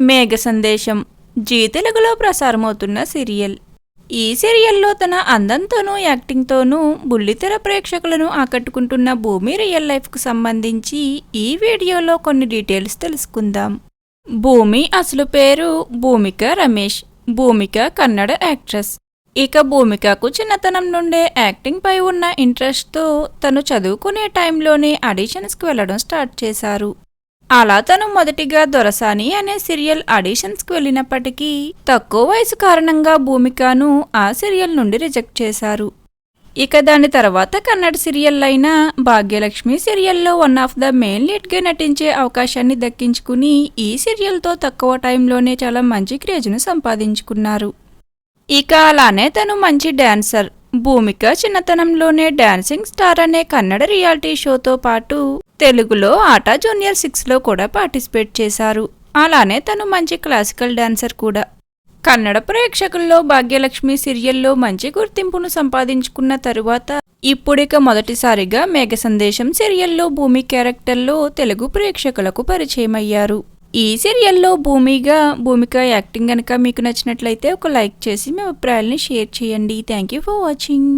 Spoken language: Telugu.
మేఘ సందేశం జీ తెలుగులో ప్రసారమవుతున్న సీరియల్. ఈ సీరియల్లో తన అందంతోనూ యాక్టింగ్తోనూ బుల్లితెర ప్రేక్షకులను ఆకట్టుకుంటున్న భూమి రియల్ లైఫ్కు సంబంధించి ఈ వీడియోలో కొన్ని డీటెయిల్స్ తెలుసుకుందాం. భూమి అసలు పేరు భూమిక రమేష్. భూమిక కన్నడ యాక్ట్రెస్. ఇక భూమికకు చిన్నతనం నుండే యాక్టింగ్ పై ఉన్న ఇంట్రెస్ట్తో తను చదువుకునే టైంలోనే ఆడిషన్స్కి వెళ్ళడం స్టార్ట్ చేశారు. అలా తను మొదటిగా దొరసాని అనే సీరియల్ ఆడిషన్స్కి వెళ్ళినప్పటికీ తక్కువ వయసు కారణంగా భూమికను ఆ సీరియల్ నుండి రిజెక్ట్ చేశారు. ఇక దాని తర్వాత కన్నడ సీరియల్ అయిన భాగ్యలక్ష్మి సీరియల్లో వన్ ఆఫ్ ద మెయిన్ లీడ్గా నటించే అవకాశాన్ని దక్కించుకుని ఈ సీరియల్తో తక్కువ టైంలోనే చాలా మంచి క్రేజ్ను సంపాదించుకున్నారు. ఇక అలానే తను మంచి డాన్సర్ భూమిక చిన్నతనంలోనే డాన్సింగ్ స్టార్ అనే కన్నడ రియాలిటీ షోతో పాటు తెలుగులో ఆటా జూనియర్ సిక్స్లో కూడా పార్టిసిపేట్ చేశారు. అలానే తను మంచి క్లాసికల్ డాన్సర్ కూడా. కన్నడ ప్రేక్షకుల్లో భాగ్యలక్ష్మి సీరియల్లో మంచి గుర్తింపును సంపాదించుకున్న తరువాత ఇప్పుడిక మొదటిసారిగా మేఘ సందేశం సీరియల్లో భూమి క్యారెక్టర్లో తెలుగు ప్రేక్షకులకు పరిచయం అయ్యారు ఈ సీరియల్లో భూమిగా భూమిక యాక్టింగ్ కనుక మీకు నచ్చినట్లయితే ఒక లైక్ చేసి మీ అభిప్రాయాల్ని షేర్ చేయండి. Thank you for watching